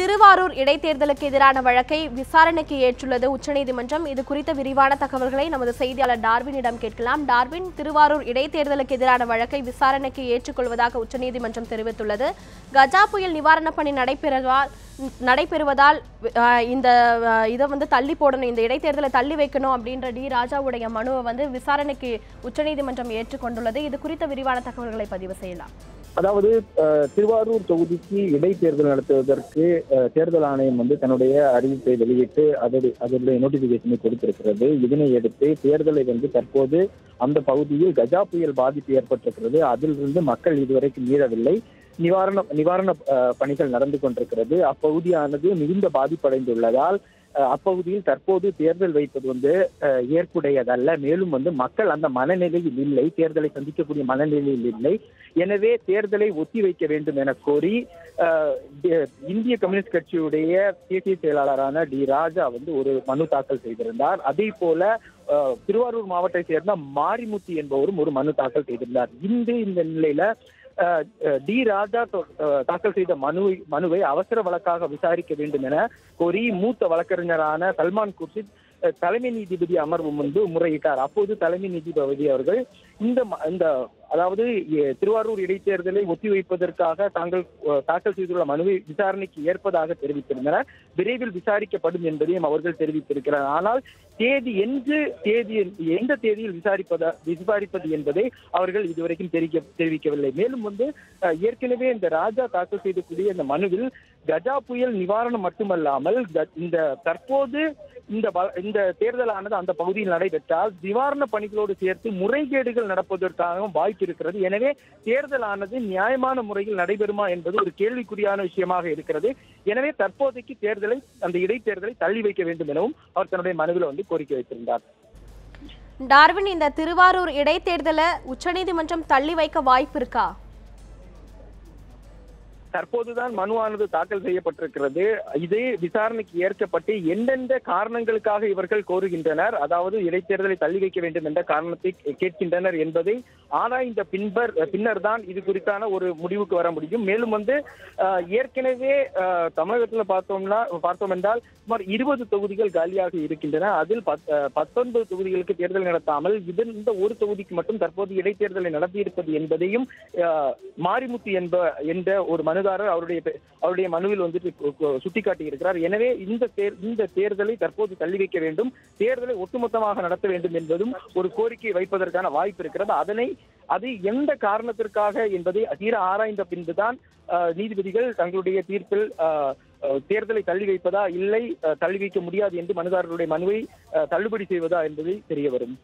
திருவாரூர் இடைத்தேர்தலுக்கு எதிரான வழக்கை விசாரணைக்கு ஏற்றுள்ளது உச்சநீதிமன்றம். இது குறித்த விரிவான தகவல்களை நமது செய்தியாளர் டார்வினிடம் கேட்கலாம். டார்வின் திருவாரூர் இடைத்தேர்தலுக்கு எதிரான வழக்கை விசாரணைக்கு ஏற்றுக்கொள்வதாக உச்சநீதிமன்றம் தெரிவித்துள்ளது. கஜா புயல் நிவாரணப் பணி நடைபெறுவதால் நடைபெறுவதால் இந்த இதை வந்து தள்ளி போடணும் இந்த இடைத்தேர்தலை தள்ளி வைக்கணும் அப்படின்ற டி. ராஜாவுடைய மனுவை வந்து விசாரணைக்கு உச்சநீதிமன்றம் ஏற்றுக்கொண்டுள்ளது. இது குறித்த விரிவான தகவல்களை பதிவு செய்யலாம். அதாவது திருவாரூர் தொகுதிக்கு இடைத்தேர்தல் நடத்துவதற்கு தேர்தல் ஆணையம் வந்து தன்னுடைய அறிவிப்பை வெளியிட்டு அதோடு அதனுடைய நோட்டிபிகேஷனை கொடுத்திருக்கிறது. இதனை அடுத்து தேர்தலை வந்து தற்போது அந்த பகுதியில் கஜா புயல் பாதிப்பு ஏற்பட்டிருக்கிறது. அதிலிருந்து மக்கள் இதுவரைக்கும் மீறவில்லை. நிவாரண நிவாரண பணிகள் நடந்து கொண்டிருக்கிறது. அப்பகுதியானது மிகுந்த பாதிப்படைந்துள்ளதால் அப்பகுதியில் தற்போது தேர்தல் வைப்பது வந்து ஏற்புடையதல்ல. மேலும் வந்து மக்கள் அந்த மனநிலையில் இல்லை. தேர்தலை சந்திக்கக்கூடிய மனநிலையில் இல்லை. எனவே தேர்தலை ஒத்தி வைக்க வேண்டும் என கோரி இந்திய கம்யூனிஸ்ட் கட்சியுடைய தேசிய செயலாளரான டி ராஜா வந்து ஒரு மனு தாக்கல் செய்திருந்தார். அதே போல திருவாரூர் மாவட்டத்தை சேர்ந்த மாரிமுத்து என்பவரும் ஒரு மனு தாக்கல் செய்திருந்தார். இந்த இந்த நிலையில டி ராஜா தாக்கல் செய்த மனு மனுவை அவசர வழக்காக விசாரிக்க வேண்டும் என கோரி மூத்த வழக்கறிஞரான சல்மான் குர்ஷித் தலைமை நீதிபதி அமர்வு முன்பு முறையிட்டார். அப்போது தலைமை நீதிபதி அவர்கள் இந்த ம- இந்த அதாவது திருவாரூர் இடைத்தேர்தலை ஒத்திவைப்பதற்காக தாங்கள் தாக்கல் செய்துள்ள மனுவை விசாரணைக்கு ஏற்பதாக தெரிவித்திருந்தனர். விரைவில் விசாரிக்கப்படும் என்பதையும் அவர்கள் தெரிவித்திருக்கிறார். ஆனால் தேதி என்று தேதி எந்த தேதியில் விசாரிப்பதா விசாரிப்பது என்பதை அவர்கள் இதுவரைக்கும் தெரிவிக்க தெரிவிக்கவில்லை. மேலும் வந்து ஏற்கனவே இந்த ராஜா தாக்கல் செய்தக்கூடிய இந்த மனுவில் கஜா புயல் நிவாரணம் மட்டுமல்லாமல் இந்த தற்போது இந்த வ- இந்த தேர்தலானது அந்த பகுதியில் நடைபெற்றால் நிவாரண பணிகளோடு சேர்த்து முறைகேடுகள் நடப்பதற்காகவும் வாய்ப்பு இருக்கிறது. எனவே தேர்தலானது நியாயமான முறையில் நடைபெறுமா என்பது ஒரு கேள்விக்குறியான விஷயமாக இருக்கிறது. எனவே தற்போதைக்கு தேர்தலை அந்த இடைத்தேர்தலை தள்ளி வைக்க வேண்டும் எனவும் அவர் தன்னுடைய மனுவில் வந்து கோரிக்கை வைத்திருந்தார். டார்வின் இந்த திருவாரூர் இடைத்தேர்தலை உச்சநீதிமன்றம் தள்ளி வைக்க வாய்ப்பு இருக்கா? தற்போதுதான் மனுவானது தாக்கல் செய்யப்பட்டிருக்கிறது. இது விசாரணைக்கு ஏற்கப்பட்டு எந்தெந்த காரணங்களுக்காக இவர்கள் கோருகின்றனர் அதாவது இடைத்தேர்தலை தள்ளி வைக்க வேண்டும் என்ற காரணத்தை கேட்கின்றனர் என்பதை ஆராய்ந்த பின்பர் பின்னர் தான் இது குறித்தான ஒரு முடிவுக்கு வர முடியும். மேலும் வந்து ஏற்கனவே தமிழகத்தில் பார்த்தோம்னா பார்த்தோம் என்றால் சுமார் இருபது தொகுதிகள் காலியாக இருக்கின்றன. அதில் பத்- பத்தொன்பது தொகுதிகளுக்கு தேர்தல் நடத்தாமல் இதன் இந்த ஒரு தொகுதிக்கு மட்டும் தற்போது இடைத்தேர்தலை நடத்தியிருப்பது என்பதையும் அஹ், மாரிமுத்து என்ப என்ற ஒரு மனுதாரர் அவருடைய அவருடைய மனுவில் வந்துட்டு சுட்டிக்காட்டி இருக்கிறார் எனவே இந்த தேர் இந்த தேர்தலை தற்போது தள்ளி வைக்க வேண்டும். தேர்தலை ஒட்டுமொத்தமாக நடத்த வேண்டும் என்பதும் ஒரு கோரிக்கை வைப்பதற்கான வாய்ப்பு இருக்கிறது. அதனை அது எந்த காரணத்திற்காக என்பதை தீர ஆராய்ந்த பின்புதான் நீதிபதிகள் தங்களுடைய தீர்ப்பில் தேர்தலை தள்ளி வைப்பதா இல்லை தள்ளி வைக்க முடியாது என்று மனுதாரருடைய மனுவை தள்ளுபடி செய்வதா என்பதை தெரிய வரும்.